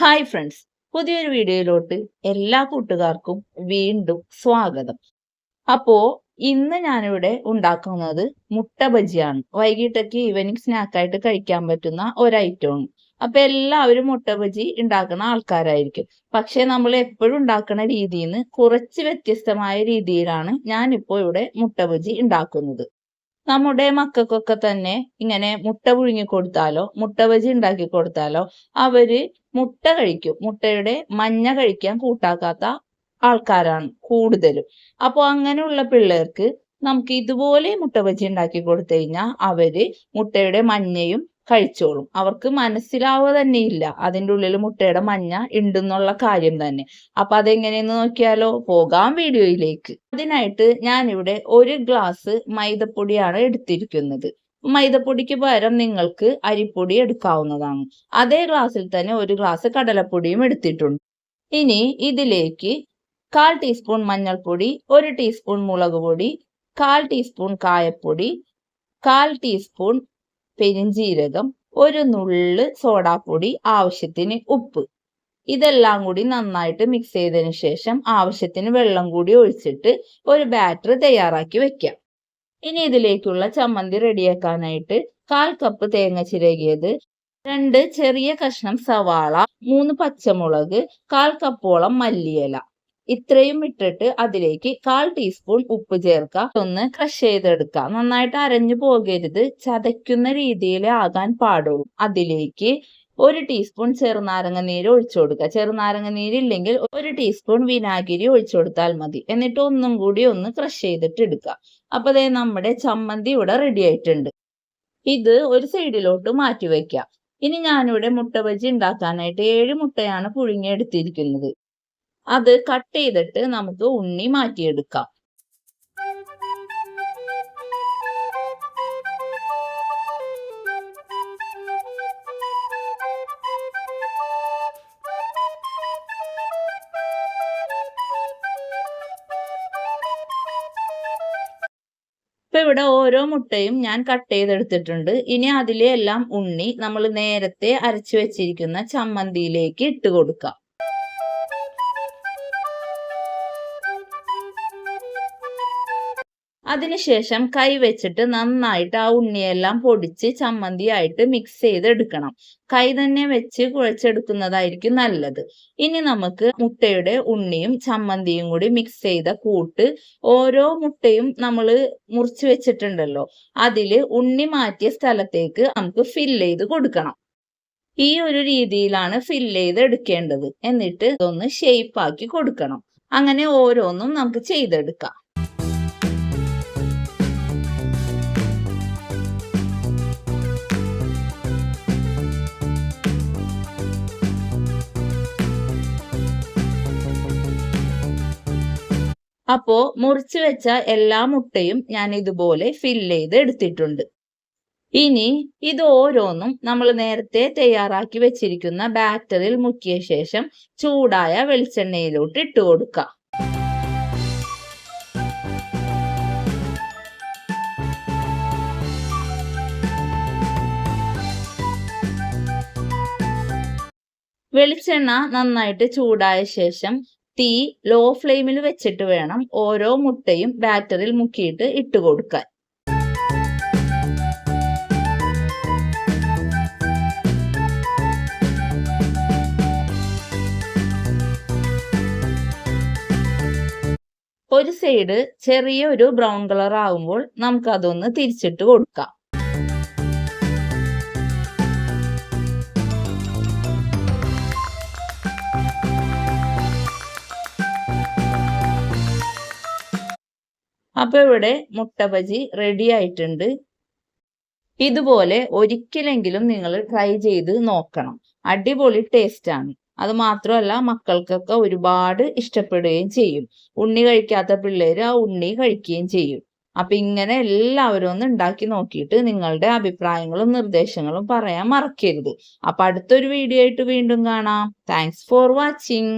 Hi friends പുതിയൊരു വീഡിയോയിലോട്ട് എല്ലാ കൂട്ടുകാർക്കും വീണ്ടും സ്വാഗതം. അപ്പോ ഇന്ന് ഞാനിവിടെ ഉണ്ടാക്കുന്നത് മുട്ട ബജിയാണ്. വൈകിട്ടൊക്കെ ഈവനിങ് സ്നാക്കായിട്ട് കഴിക്കാൻ പറ്റുന്ന ഒരു ഐറ്റമാണ് അപ്പൊ എല്ലാവരും മുട്ട ബജി ഉണ്ടാക്കുന്ന ആൾക്കാരായിരിക്കും. പക്ഷെ നമ്മൾ എപ്പോഴും ഉണ്ടാക്കുന്ന രീതിയിൽ നിന്ന് കുറച്ച് വ്യത്യസ്തമായ രീതിയിലാണ് ഞാനിപ്പോൾ ഇവിടെ മുട്ട ബജി ഉണ്ടാക്കുന്നത്. നമ്മുടെ മക്കൾക്കൊക്കെ തന്നെ ഇങ്ങനെ മുട്ട പുഴുങ്ങി കൊടുത്താലോ മുട്ട ബജി ഉണ്ടാക്കി കൊടുത്താലോ അവർ മുട്ട കഴിക്കും. മുട്ടയുടെ മഞ്ഞ കഴിക്കാൻ കൂട്ടാക്കാത്ത ആൾക്കാരാണ് കൂടുതലും. അപ്പോൾ അങ്ങനെയുള്ള പിള്ളേർക്ക് നമുക്ക് ഇതുപോലെ മുട്ട ബജി ഉണ്ടാക്കി കൊടുത്തു കഴിഞ്ഞാൽ അവർ മുട്ടയുടെ മഞ്ഞയും കഴിച്ചോളും. അവർക്ക് മനസ്സിലാവുക തന്നെ ഇല്ല. അതിന്റെ ഉള്ളിൽ മുട്ടയുടെ മഞ്ഞ ഉണ്ടെന്നുള്ള കാര്യം തന്നെ. അപ്പൊ അതെങ്ങനെയെന്ന് നോക്കിയാലോ? പോകാം വീഡിയോയിലേക്ക്. അതിനായിട്ട് ഞാനിവിടെ ഒരു ഗ്ലാസ് മൈദപ്പൊടിയാണ് എടുത്തിരിക്കുന്നത്. മൈദപ്പൊടിക്ക് പകരം നിങ്ങൾക്ക് അരിപ്പൊടി എടുക്കാവുന്നതാണ്. അതേ ഗ്ലാസ്സിൽ തന്നെ ഒരു ഗ്ലാസ് കടലപ്പൊടിയും എടുത്തിട്ടുണ്ട്. ഇനി ഇതിലേക്ക് കാൽ ടീസ്പൂൺ മഞ്ഞൾപ്പൊടി ഒരു ടീസ്പൂൺ മുളക് പൊടി കാൽ ടീസ്പൂൺ കായപ്പൊടി കാൽ ടീസ്പൂൺ പെരിഞ്ജീരകം ഒരു നുള്ള് സോഡാപ്പൊടി ആവശ്യത്തിന് ഉപ്പ്. ഇതെല്ലാം കൂടി നന്നായിട്ട് മിക്സ് ചെയ്തതിന് ശേഷം ആവശ്യത്തിന് വെള്ളം കൂടി ഒഴിച്ചിട്ട് ഒരു ബാറ്റർ തയ്യാറാക്കി വെക്കാം. ഇനി ഇതിലേക്കുള്ള ചമ്മന്തി റെഡിയാക്കാനായിട്ട് കാൽ കപ്പ് തേങ്ങ ചിരകിയത് രണ്ട് ചെറിയ കഷ്ണം സവാള മൂന്ന് പച്ചമുളക് കാൽ കപ്പോളം മല്ലിയില. ഇത്രയും ഇട്ടിട്ട് അതിലേക്ക് കാൽ ടീസ്പൂൺ ഉപ്പ് ചേർക്കുക. ഒന്ന് ക്രഷ് ചെയ്തെടുക്കുക. നന്നായിട്ട് അരഞ്ഞു പോകരുത്. ചതയ്ക്കുന്ന രീതിയിൽ ആകാൻ പാടുള്ളൂ. അതിലേക്ക് ഒരു ടീസ്പൂൺ ചെറുനാരങ്ങ നീര് ഒഴിച്ചു കൊടുക്കുക. ചെറുനാരങ്ങ നീര് ഇല്ലെങ്കിൽ ഒരു ടീസ്പൂൺ വിനാഗിരി ഒഴിച്ചു കൊടുത്താൽ മതി. എന്നിട്ട് ഒന്നും കൂടി ഒന്ന് ക്രഷ് ചെയ്തിട്ട് എടുക്കുക. അപ്പൊ ദേ നമ്മുടെ ചമ്മന്തി ഇവിടെ റെഡി ആയിട്ടുണ്ട്. ഇത് ഒരു സൈഡിലോട്ട് മാറ്റി വെക്കാം ഇനി ഞാനിവിടെ മുട്ട ബജി ഉണ്ടാക്കാനായിട്ട് ഏഴ് മുട്ടയാണ് പുഴുങ്ങിയെടുത്തിരിക്കുന്നത്. അത് കട്ട് ചെയ്തിട്ട് നമുക്ക് ഉണ്ണി മാറ്റിയെടുക്കാം. ഇപ്പൊ ഇവിടെ ഓരോ മുട്ടയും ഞാൻ കട്ട് ചെയ്തെടുത്തിട്ടുണ്ട്. ഇനി അതിലെ എല്ലാം ഉണ്ണി നമ്മൾ നേരത്തെ അരച്ചു വെച്ചിരിക്കുന്ന ചമ്മന്തിയിലേക്ക് ഇട്ട് കൊടുക്കാം. അതിനുശേഷം കൈവച്ചിട്ട് നന്നായിട്ട് ആ ഉണ്ണിയെല്ലാം പൊടിച്ച് ചമ്മന്തിയായിട്ട് മിക്സ് ചെയ്തെടുക്കണം. കൈ തന്നെ വെച്ച് കുഴച്ചെടുക്കുന്നതായിരിക്കും നല്ലത്. ഇനി നമുക്ക് മുട്ടയുടെ ഉണ്ണിയും ചമ്മന്തിയും കൂടി മിക്സ് ചെയ്ത കൂട്ട് ഓരോ മുട്ടയും നമ്മൾ മുറിച്ച് വെച്ചിട്ടുണ്ടല്ലോ അതിൽ ഉണ്ണി മാറ്റിയ സ്ഥലത്തേക്ക് നമുക്ക് ഫിൽ ചെയ്ത് കൊടുക്കണം. ഈ ഒരു രീതിയിലാണ് ഫിൽ ചെയ്ത് എടുക്കേണ്ടത്. എന്നിട്ട് ഇതൊന്ന് ഷേപ്പ് ആക്കി കൊടുക്കണം. അങ്ങനെ ഓരോന്നും നമുക്ക് ചെയ്തെടുക്കാം. അപ്പോ മുറിച്ച് വെച്ച എല്ലാ മുട്ടയും ഞാൻ ഇതുപോലെ ഫില്ല് ചെയ്ത് എടുത്തിട്ടുണ്ട്. ഇനി ഇത് ഓരോന്നും നമ്മൾ നേരത്തെ തയ്യാറാക്കി വെച്ചിരിക്കുന്ന ബാറ്ററിൽ മുക്കിയ ശേഷം ചൂടായ വെളിച്ചെണ്ണയിലോട്ട് ഇട്ട് കൊടുക്കാം. വെളിച്ചെണ്ണ നന്നായിട്ട് ചൂടായ ശേഷം തീ ലോ ഫ്ലെയിമിൽ വെച്ചിട്ട് വേണം ഓരോ മുട്ടയും ബാറ്ററിൽ മുക്കിയിട്ട് ഇട്ട് കൊടുക്കാൻ. ഒരു സൈഡ് ചെറിയൊരു ബ്രൗൺ കളർ ആകുമ്പോൾ നമുക്കതൊന്ന് തിരിച്ചിട്ട് കൊടുക്കാം. അപ്പോൾ ഇവിടെ മുട്ട ബജി റെഡി ആയിട്ടുണ്ട്. ഇതുപോലെ ഒരിക്കലെങ്കിലും നിങ്ങൾ ട്രൈ ചെയ്ത് നോക്കണം. അടിപൊളി ടേസ്റ്റ് ആണ്. അത് മാത്രമല്ല മക്കൾക്കൊക്കെ ഒരുപാട് ഇഷ്ടപ്പെടുകയും ചെയ്യും. ഉണ്ണി കഴിക്കാത്ത പിള്ളേർ ആ ഉണ്ണി കഴിക്കുകയും ചെയ്യും. അപ്പൊ ഇങ്ങനെ എല്ലാവരും ഒന്ന് ഉണ്ടാക്കി നോക്കിയിട്ട് നിങ്ങളുടെ അഭിപ്രായങ്ങളും നിർദ്ദേശങ്ങളും പറയാൻ മറക്കരുത്. അപ്പൊ അടുത്തൊരു വീഡിയോ ആയിട്ട് വീണ്ടും കാണാം. Thanks for watching